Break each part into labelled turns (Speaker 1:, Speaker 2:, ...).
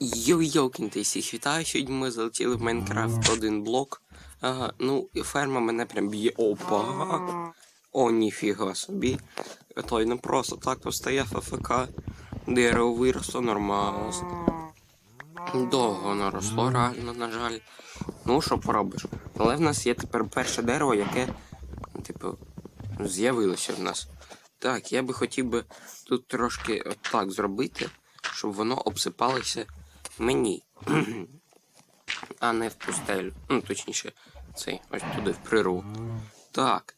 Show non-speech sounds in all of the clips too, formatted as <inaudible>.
Speaker 1: Йо-йокін, ти всіх вітаю. Сьогодні ми залетіли в Майнкрафт один блок. Ага, ну, ферма мене прям б'є. Опа. О, ніфіга собі. Той не просто так постояв АФК. Дерево виросло нормально. Довго воно росло, реально, на жаль. Ну, що поробиш. Але в нас є тепер перше дерево, яке, типу, з'явилося в нас. Так, я би хотів би тут трошки так зробити, щоб воно обсипалося мені, <clears throat> а не в пустелю. Ну, точніше, цей, ось туди, в приру. Так.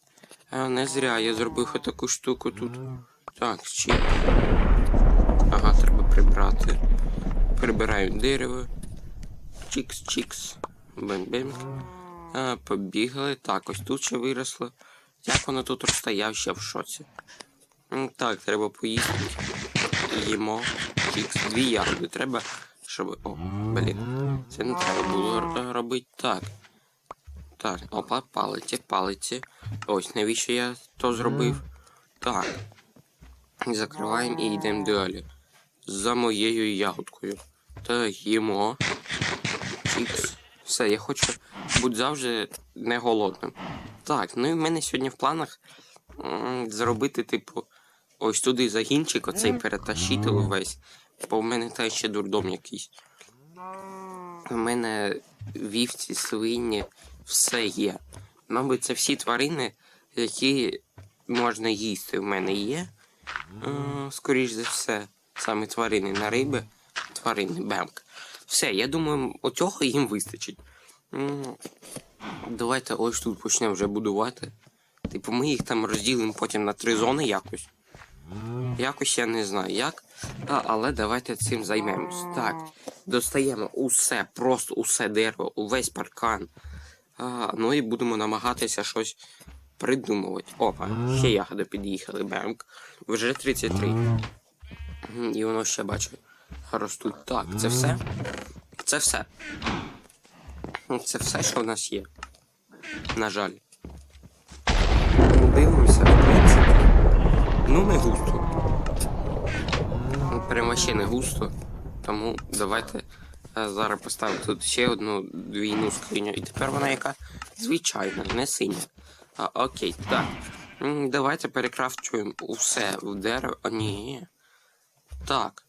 Speaker 1: Не зря я зробив таку штуку тут. Так, чи. Ага, треба прибрати. Прибираю дерево. Чікс-чікс. Бем-бем. Побігли. Так, ось тут ще виросло. Як воно тут росте, я ще в шоці. Так, треба поїсти. Їмо. Чікс. Дві ягоди. Треба, щоб. О, блін. Це не треба було робити так. Так, опа, палиці, палиці. Ось навіщо я то зробив. Так. Закриваємо і йдемо далі. За моєю ягодкою. Так, їмо. Чікс. Все, я хочу бути завжди не голодним. Так, ну і в мене сьогодні в планах м, зробити, типу, ось туди загінчик, оцей перетащити увесь. Бо в мене та ще дурдом якийсь. У мене вівці, свині, все є. Мабуть, це всі тварини, які можна їсти. В мене є. Е, скоріш за все, саме тварини на риби, тварини бемк. Все, я думаю, оцього їм вистачить. Давайте ось тут почнемо вже будувати. Типу, ми їх там розділимо потім на три зони якось. Якось я не знаю як. А, але давайте цим займемось. Так, достаємо усе, просто усе дерево, увесь паркан. А, ну і будемо намагатися щось придумувати. Опа, ще ягоди під'їхали, бемк. Вже 33. І воно ще бачу. Ростуть. Так, це все. Це все. Це все, що в нас є. На жаль. Дивимося, в принципі. Ну, не густо. Ну, Прямо ще не густо. Тому давайте е, зараз поставимо тут ще одну двійну скриню. І тепер вона яка звичайна, не синя. А, окей, так. Давайте перекрафчуємо усе в дерево. Ні. Так.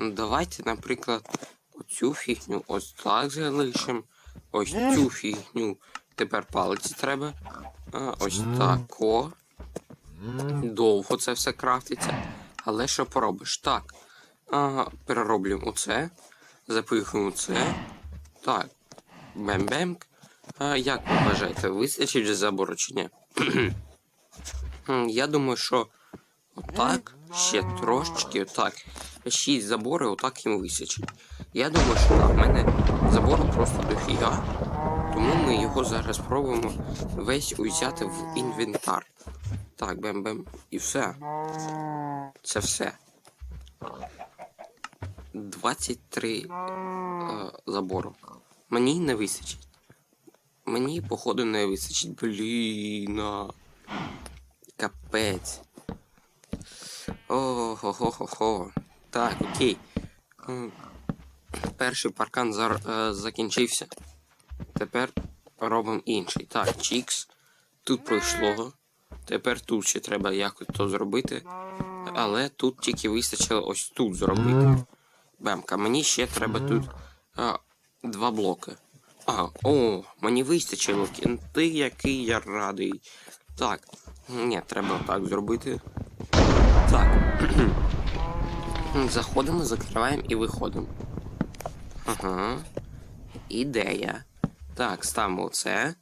Speaker 1: Давайте, наприклад, оцю фігню ось так залишимо. Ось цю фігню. Тепер палиці треба. А, ось тако. Довго це все крафтиться. Але що поробиш? Так. Ага, перероблюємо оце. Запихуємо це. Так. Бем-бем. А, як ви вважаєте, вистачить забору чи ні? <clears throat> Я думаю, що отак, ще трошечки, отак. Шість забори, отак їм вистачить. Я думаю, що так, в мене забору просто дофіга. Тому ми його зараз спробуємо весь узяти в інвентар. Так, бем-бем. І все. Це все. 23 е, забору. Мені не вистачить. Мені, походу, не вистачить. Блін. Капець. О-хо-хо-хо-хо. Так, окей. Перший паркан зар, е, закінчився. Тепер робимо інший. Так, чікс. Тут пройшло. Тепер тут ще треба якось то зробити. Але тут тільки вистачило ось тут зробити. Бемка, мені ще треба тут а, два блоки. Ага, о, мені вистачило. Кінти, який я радий. Так. Ні, треба так зробити. Так. <clears throat> Заходимо, закриваємо і виходимо. Ага. Ідея. Так, ставимо це.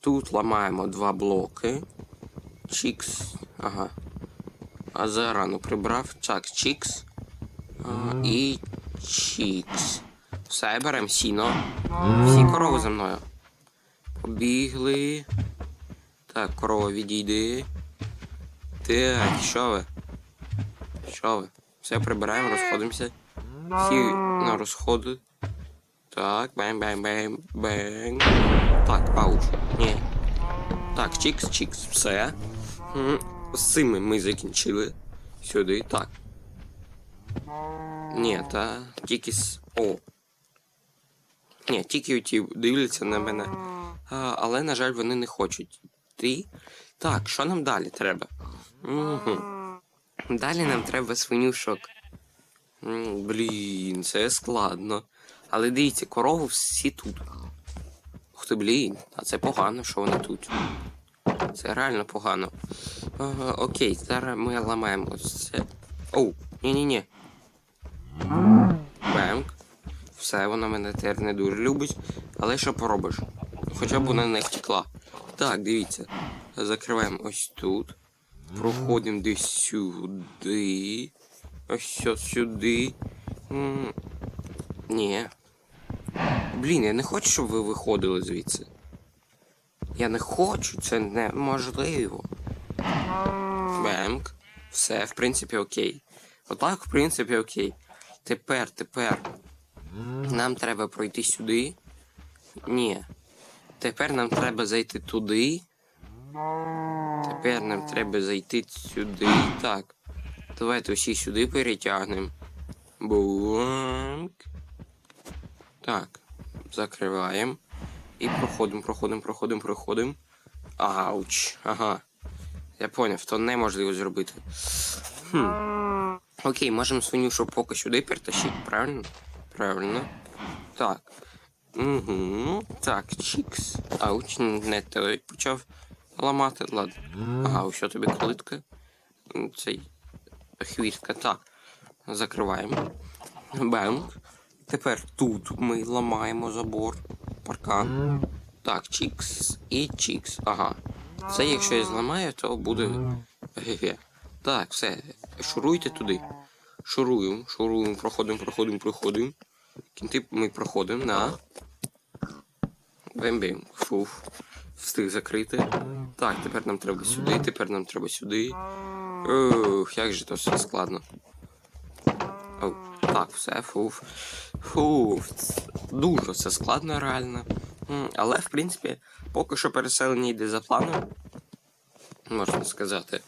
Speaker 1: Тут ламаємо два блоки. Чікс. Ага. А зарано прибрав. Так, чікс. А, і чікс. Все, беремо сіно. Всі корови за мною. Побігли. Так, корова відійди. Так, що ви? Що ви? Все прибираємо, розходимося. Всі на розходи. Так, бем бем бем бем Так, ауч. Ні. Так, чікс, чікс, все. З цими ми закінчили. Сюди, так. Ні, та тільки с. О. Ні, тільки ті дивляться на мене. А, але, на жаль, вони не хочуть. Ти. Так, що нам далі треба? Угу. Далі нам треба свинюшок. Блін, це складно. Але дивіться, корови всі тут. Ух ти, блін, а це погано, що вони тут. Це реально погано. Окей, зараз ми ламаємо це. Оу, ні-ні-ні. Бемк. Все, вона мене тепер не дуже любить. Але що поробиш? Хоча б вона не втекла. Так, дивіться. Закриваємо ось тут. Проходимо десь сюди. Ось сюди. Ні. Блін, я не хочу, щоб ви виходили звідси. Я не хочу, це неможливо. Бемк. Все, в принципі, окей. Отак, в принципі, окей. Тепер, тепер. Нам треба пройти сюди. Ні. Тепер нам треба зайти туди. Тепер нам треба зайти сюди. Так. Давайте усі сюди перетягнемо. Бумк. Так. Закриваємо. І проходимо, проходимо, проходимо, проходимо. Ауч. Ага. Я поняв, то неможливо зробити. Хм. Окей, можемо свинюшу поки сюди перетащити, правильно? Правильно. Так. Угу. Так, чікс. Ауч, не той почав ламати. Ладно. Ага, що тобі клитка. Цей хвістка. Так. Закриваємо. Бенк. Тепер тут ми ламаємо забор. Паркан. Так, чікс і чікс. Ага. Це якщо я зламаю, то буде. Ге-ге. Так, все. Шуруйте туди. Шуруємо, шуруємо, проходимо, проходимо, проходимо. Кінти ми проходимо на. Бим-бим. Фуф. Встиг закрити. Так, тепер нам треба сюди, тепер нам треба сюди. Ух, як же то все складно. Оу, так, все, фуф. Фуф. Дуже все складно реально. Але, в принципі, поки що переселення йде за планом. Можна сказати.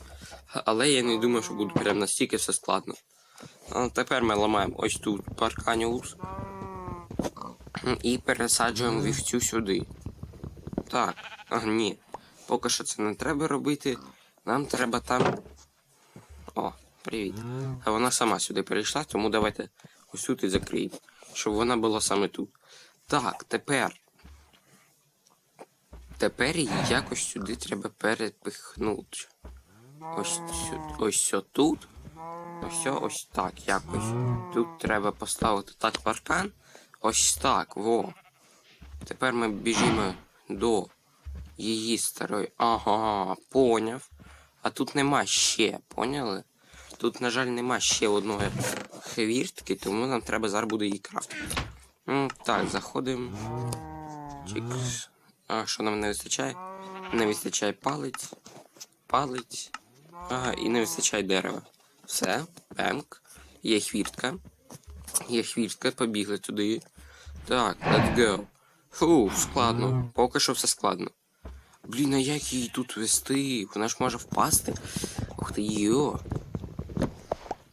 Speaker 1: Але я не думаю, що буде прям настільки все складно. Тепер ми ламаємо ось тут парканіус. І пересаджуємо вівцю сюди. Так, а, ні. Поки що це не треба робити. Нам треба там. О, привіт. А вона сама сюди перейшла, тому давайте ось тут і закриємо. Щоб вона була саме тут. Так, тепер. Тепер її якось сюди треба перепихнути. Ось сюди, ось тут. Ось ось так, якось. Тут треба поставити так паркан. Ось так, во. Тепер ми біжимо до її старої. Ага, поняв. А тут нема ще, поняли? Тут, на жаль, нема ще одної хвіртки, тому нам треба зараз буде її крафтити. Так, заходимо. Чікс. А що нам не вистачає? Не вистачає палець. Палець. Ага, і не вистачає дерева. Все, бенк. Є хвіртка. Є хвіртка, побігли туди. Так, let's go. Фу, складно. Поки що все складно. Блін, а як її тут вести? Вона ж може впасти. Ух ти йо.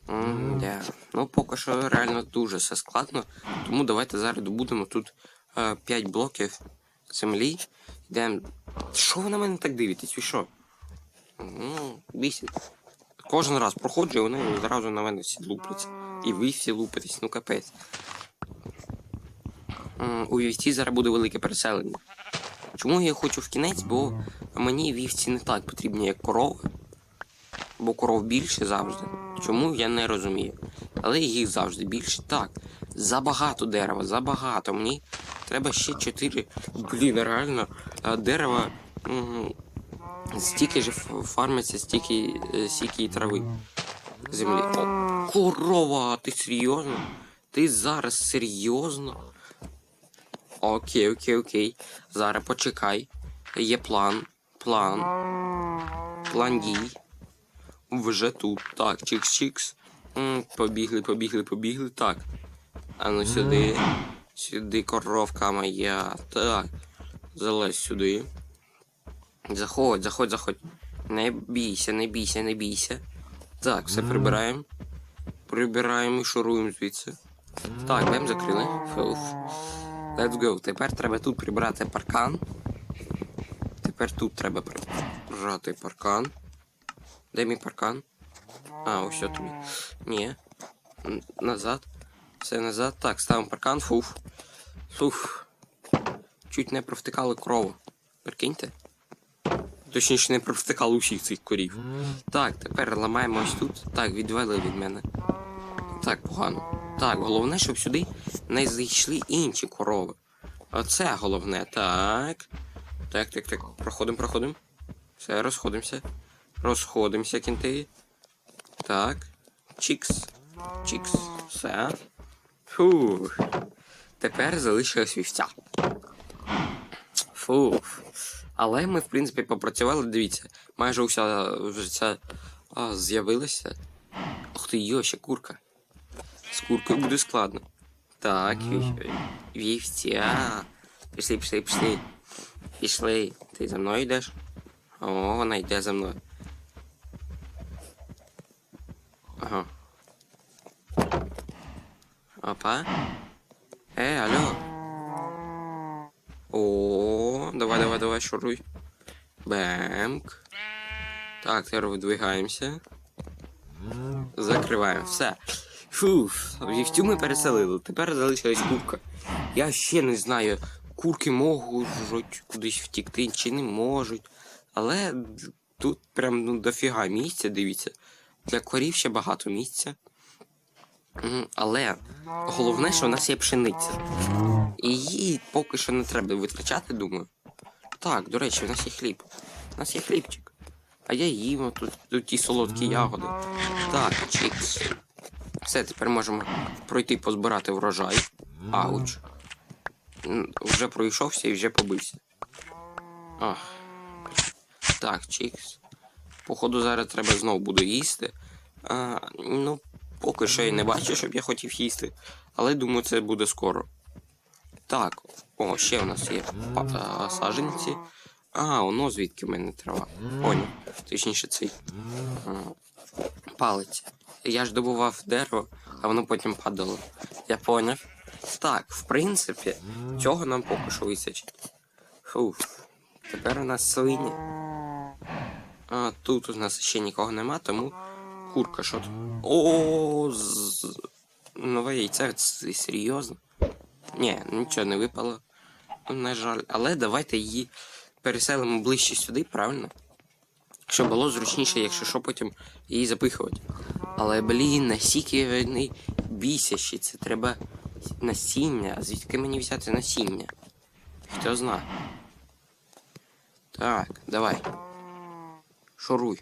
Speaker 1: М, да. Ну, поки що реально дуже все складно. Тому давайте зараз добудемо тут е, 5 блоків землі. Йдемо. Що ви на мене так дивитесь? Ви що? Ну, бісить. Кожен раз проходжу, і вони одразу на мене всі лупляться. І ви всі лупитесь, ну капець. У вівці зараз буде велике переселення. Чому я хочу в кінець? Бо мені вівці не так потрібні, як корови. Бо коров більше завжди. Чому я не розумію. Але їх завжди більше. Так. Забагато дерева, забагато. Мені треба ще 4. Блін, реально, дерева. М, Стільки ж фармиться, стільки, е, стільки і трави землі. О, корова, ти серйозно? Ти зараз серйозно? Окей, окей, окей. Зараз почекай. Є план. План. План дій. Вже тут. Так, чікс-чікс. Побігли, побігли, побігли. Так. А ну сюди. Сюди коровка моя. Так. Залазь сюди. Заходь, заходь, заходь. Не бійся, не бійся, не бійся. Так, все прибираємо. Прибираємо і шуруємо звідси. Так, бем закрили. Фуф. Let's go. Тепер треба тут прибрати паркан. Тепер тут треба прибрати паркан. Де мій паркан? А, ось тобі. Ні. Назад. Все назад. Так, ставимо паркан. Фуф. Фуф. Чуть не провтикали корову. Прикиньте. Точніше, не провтикали усіх цих корів. Так, тепер ламаємо ось тут. Так, відвели від мене. Так, погано. Так, головне, щоб сюди не зайшли інші корови. Оце головне. Так. Так, так, так. Проходимо, проходимо. Все, розходимося. Розходимося, кінти. Так. Чікс. Чікс. Все. Фух. Тепер залишилась вівця. Фух. Але ми, в принципі, попрацювали, дивіться, майже уся вже ця з'явилася. Ух ти, йо, ще курка. З куркою буде складно. Так, вів- вівця. Пішли, пішли, пішли. Пішли. Ти за мною йдеш? О, вона йде за мною. Ага. Опа. Е, алло. О, давай, давай, давай, шуруй. Бемк. Так, тепер видвигаємося. Закриваємо. Все. Фуф, вівцю ми переселили. Тепер залишилась курка. Я ще не знаю, курки можуть кудись втікти чи не можуть. Але тут прям ну, дофіга місця, дивіться. Для корів ще багато місця. Але головне, що у нас є пшениця. І її поки що не треба витрачати, думаю. Так, до речі, у нас є хліб. У нас є хлібчик. А я їм тут, тут ті солодкі ягоди. Так, чікс. Все, тепер можемо пройти позбирати врожай. Ауч. Вже пройшовся і вже побився. Ах. Так, чікс. Походу, зараз треба знову буду їсти. А, ну, поки що я не бачу, щоб я хотів їсти. Але думаю, це буде скоро. Так, о, ще у нас є а, саджанці. А, воно звідки в мене трава. Поняв. Точніше, цей а, палець. Я ж добував дерево, а воно потім падало. Я поняв. Так, в принципі, цього нам поки що вистачить. Фух. Тепер у нас свині. А тут у нас ще нікого нема, тому курка що тут. О, з... нове яйце, це серйозно. Ні, нічого не випало. На жаль. Але давайте її переселимо ближче сюди, правильно? Щоб було зручніше, якщо що, потім її запихувати. Але, блін, настільки вони бісящі, це треба насіння. А звідки мені взяти насіння? Хто знає. Так, давай. Шуруй.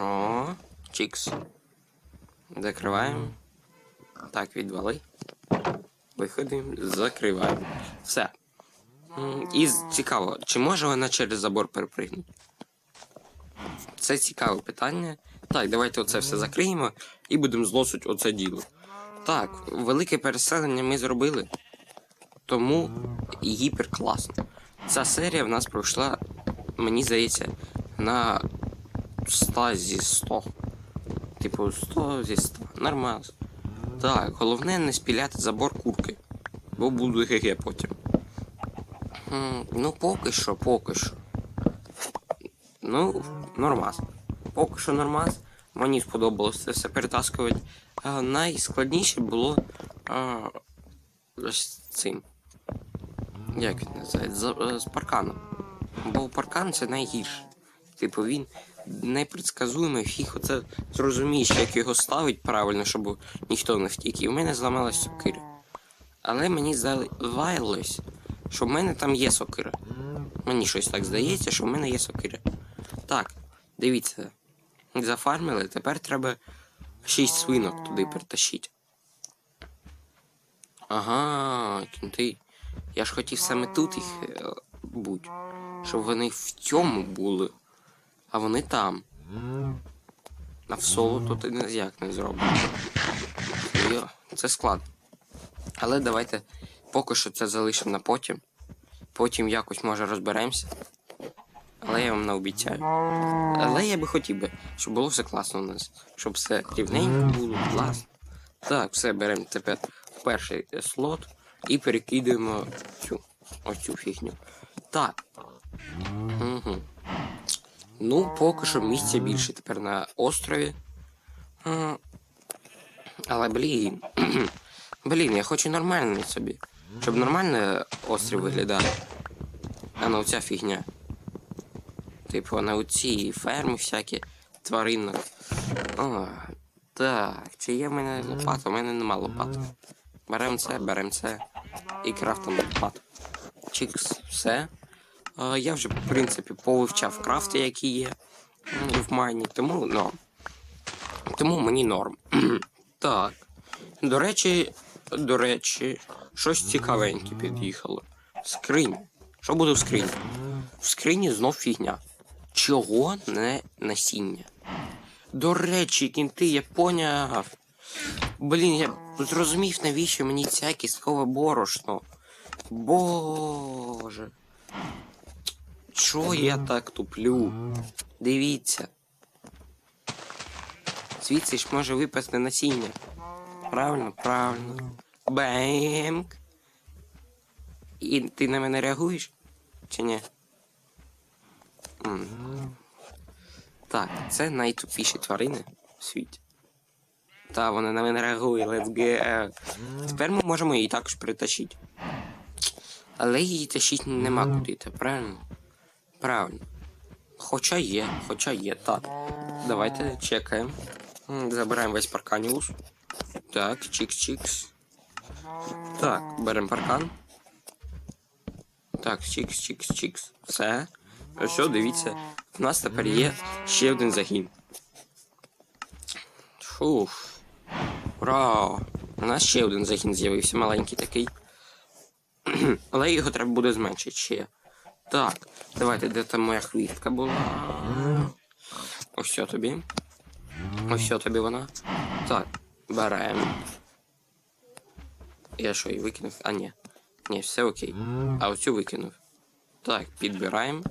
Speaker 1: О, чікс. Закриваємо. Так, відвали. Виходимо, закриваємо. Все. І цікаво, чи може вона через забор перепригнути? Це цікаве питання. Так, давайте оце все закриємо і будемо зносити оце діло. Так, велике переселення ми зробили. Тому гіперкласно. Ця серія в нас пройшла, мені здається, на 100 зі 100. Типу, 100 зі 100. Нормально. Так, головне не спіляти забор курки. Бо буду ГГ потім. Ну, поки що, поки що. Ну, нормас. Поки що нормас. Мені сподобалось це все перетаскувати. А найскладніше було а, ось цим. Як він називається? З, е, з парканом. Бо паркан це найгірше. Типу він непредсказуємий, фіг оце зрозумієш, як його ставить правильно, щоб ніхто не втік. І в мене зламалась сокира. Але мені здавалось, що в мене там є сокира. Мені щось так здається, що в мене є сокира. Так, дивіться. Зафармили, тепер треба шість свинок туди притащити. Ага, кінти. Я ж хотів саме тут їх е, будь. Щоб вони в цьому були, а вони там. А в соло то ти ніяк не зробиш. Йо, це складно. Але давайте поки що це залишимо на потім. Потім якось може розберемося. Але я вам не обіцяю. Але я би хотів би, щоб було все класно у нас. Щоб все рівненько було, класно. Так, все беремо тепер перший слот і перекидаємо цю ось цю фігню. Так. Угу. Ну, поки що місця більше тепер на острові. Але блін. <clears throat> блін, я хочу нормальний собі. Щоб нормально острів виглядав. А не оця фігня. Типу, на оці ферми всякі тваринок. О, так, чи є в мене лопата? У мене нема лопат. Берем це, берем це. І крафтом лопату. Чікс, все. Я вже, в принципі, повивчав крафти, які є в майні, тому норм. Тому мені норм. <clears throat> так. До речі, до речі, щось цікавеньке під'їхало. Скриня. Що буде в скрині? В скрині знов фігня. Чого не насіння? До речі, кінти, я поняв. Блін, я зрозумів, навіщо мені ця кісткове борошно. Боже. Чого я так туплю? Дивіться. Звідси ж може випасти насіння. Правильно, правильно. Бемк. І ти на мене реагуєш? Чи ні? Так, це найтупіші тварини в світі. Та, вони на мене реагують, let's go. Тепер ми можемо її також притащити. Але її тащити нема куди, правильно? Правильно. Хоча є, хоча є, так. Давайте чекаємо. Забираємо весь парканіус. Так, чікс-чікс. Так, беремо паркан. Так, чікс, чікс, чікс. Все. Все, дивіться. У нас тепер є ще один загін. Фух. Ура! У нас ще один загін з'явився, маленький такий. <clears throat> Але його треба буде зменшити ще. Так, давайте, де там моя хвістка була. Ось що тобі. Ось що тобі вона. Так, беремо. Я що, її викинув? А, ні. Ні, все окей. А оцю викинув. Так, підбираємо.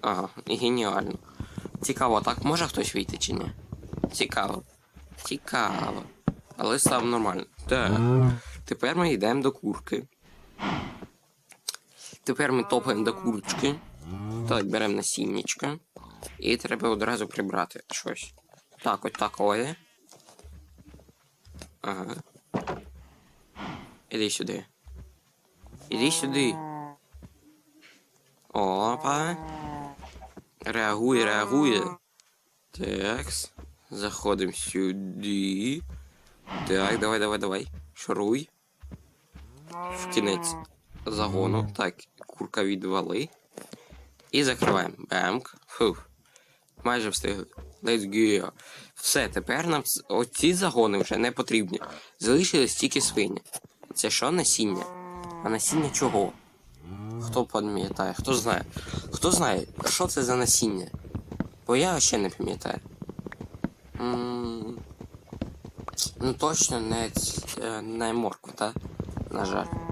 Speaker 1: Ага, геніально. Цікаво, так може хтось вийти чи ні? Цікаво. Цікаво. Але став нормально. Так. Тепер ми йдемо до курки. Тепер ми топаємо до курочки. Так, беремо насіннячка. І треба одразу прибрати щось. Так, ось такое. Ага. Іди сюди. Іди сюди. Опа. Реагує, реагує. Такс. Заходимо сюди. Так, давай, давай, давай. Шуруй. В кінець загону. Так, курка відвали. І закриваємо. Бемк. Фух. Майже встигли. Let's go. Все, тепер нам оці загони вже не потрібні. Залишились тільки свині. Це що насіння? А насіння чого? Хто пам'ятає? Хто знає? Хто знає, що це за насіння? Бо я ще не пам'ятаю. Ну точно не, е, не морква, так? На жаль.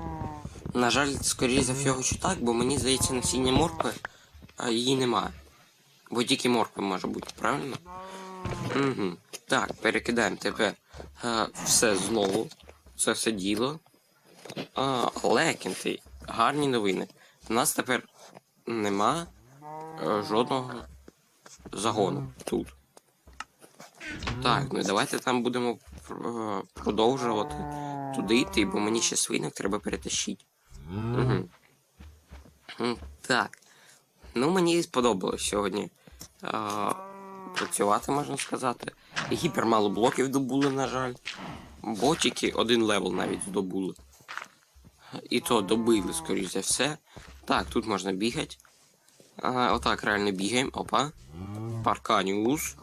Speaker 1: На жаль, скоріше за всього, що так, бо мені здається насіння моркви, а її немає. Бо тільки морква може бути, правильно? Угу. Так, перекидаємо тепер е, все знову. Це все діло. А, але кінти, гарні новини. У нас тепер нема е, жодного загону тут. Так, ну давайте там будемо е, продовжувати туди йти, бо мені ще свинок треба перетащити. Угу. Так. Ну, мені сподобалось сьогодні е, працювати, можна сказати. Гіпермало блоків добули, на жаль. Ботики один левел навіть здобули. І то добили, скоріш за все. Так, тут можна бігати. Ага, отак реально бігаємо. Опа. Парканіус.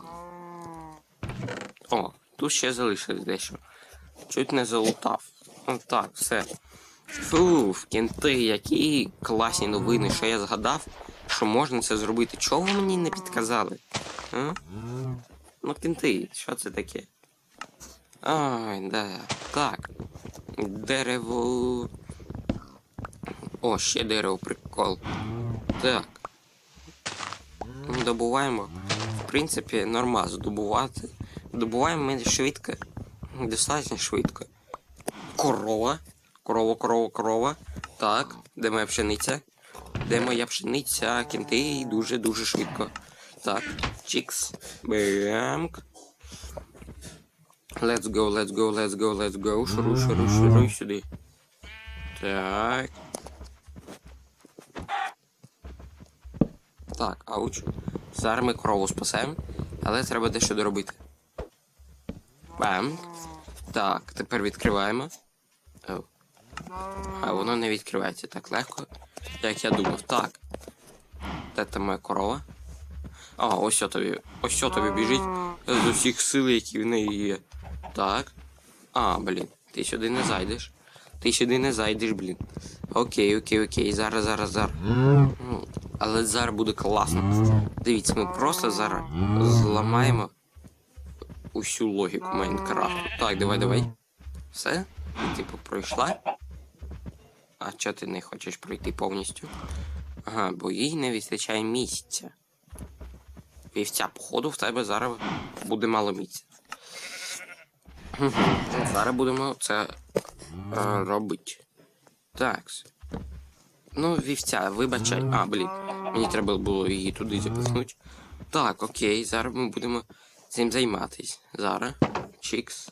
Speaker 1: О, тут ще залишилось дещо. Чуть не залутав. Отак, все. Фуф, кінти, які класні новини, що я згадав, що можна це зробити. Чого ви мені не підказали? А? Ну, кінти, що це таке? Ай, да. Так. Дерево. О, ще дерево, прикол. Так. Добуваємо. В принципі, нормально здобувати. Добуваємо ми швидко. Достатньо швидко. Корова. Корова, корова, корова. Так, де моя пшениця? Де моя пшениця? Кінти дуже-дуже швидко. Так, чікс. Бемк. Let's go, let's go, let's go, let's go. Шуруй, шуруй, шуруй сюди. Так. Так, ауч. Зараз ми корову спасемо, але треба дещо доробити. Бам. Так, тепер відкриваємо. Оу. А воно не відкривається так легко, як я думав. Так. Де там моя корова? А, ось що тобі. Ось що тобі біжить з усіх сил, які в неї є. Так. А, блін, ти сюди не зайдеш. Ти сюди не зайдеш, блін. Окей, окей, окей. Зараз, зараз, зараз. Ну, Але зараз буде класно. Дивіться, ми просто зараз зламаємо усю логіку Майнкрафту. Так, давай, давай. Все? Типу, пройшла? А чого ти не хочеш пройти повністю? Ага, бо їй не вистачає місця. Вівця, походу, в тебе зараз буде мало місця. Зараз будемо це е, робити. Так. Ну, вівця, вибачай. А, блін. Мені треба було її туди запихнути. Так, окей, зараз ми будемо цим займатись. Зараз. Чікс.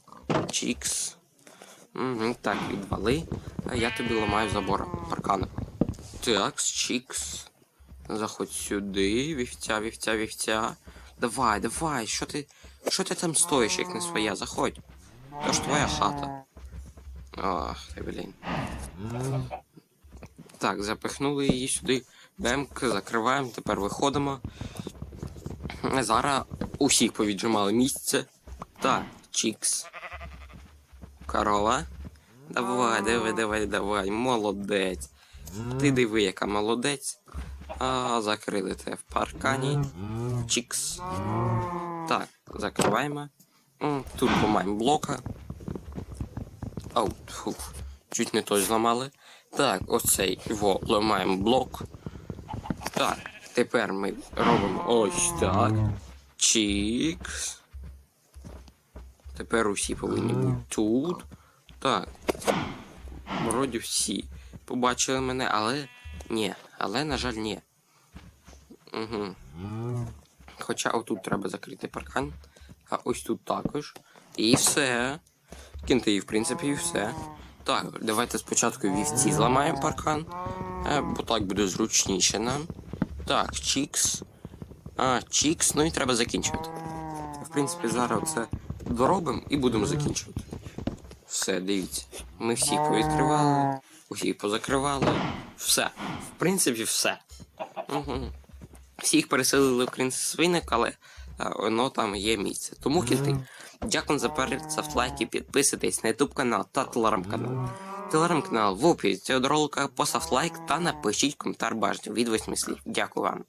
Speaker 1: Чікс. Угу, так, відвали. А я тобі ламаю забор паркану. Так, чікс. Заходь сюди, вівця, вівця, вівця. Давай, давай, що ти. Що ти там стоїш, як не своя? Заходь. То ж твоя хата. Ах, ти, блін. Так, запихнули її сюди. Бемк, закриваємо, тепер виходимо. Зараз усіх повіджимали місце. Так, чікс. Корова. Давай, давай, давай, давай, молодець. Ти диви, яка молодець. А, закрили те в паркані. Чікс. Так, закриваємо. Тут ламаємо блока. Ау, фух. Чуть не той зламали. Так, оцей його ламаємо блок. Так, тепер ми робимо ось так. Чікс. Тепер усі повинні бути тут. Так. Вроді всі побачили мене, але ні. Але, на жаль, ні. Угу. Хоча отут треба закрити паркан. А ось тут також. І все. Кінти, в принципі, і все. Так, давайте спочатку вівці зламаємо паркан. Е, бо так буде зручніше нам. Так, чікс. А, чікс, ну і треба закінчувати. В принципі, зараз це доробимо і будемо закінчувати. Все, дивіться. Ми всі повідкривали, усі позакривали. Все. В принципі, все. Угу. Всіх переселили в крин свинок, але а, воно там є місце. Тому кінти. Дякую за перегляд, ставте лайки, підписуйтесь на YouTube канал та телеграм-канал. Телеграм-канал в описі цього ролика, поставте лайк та напишіть коментар бажання від 8 слів. Дякую вам.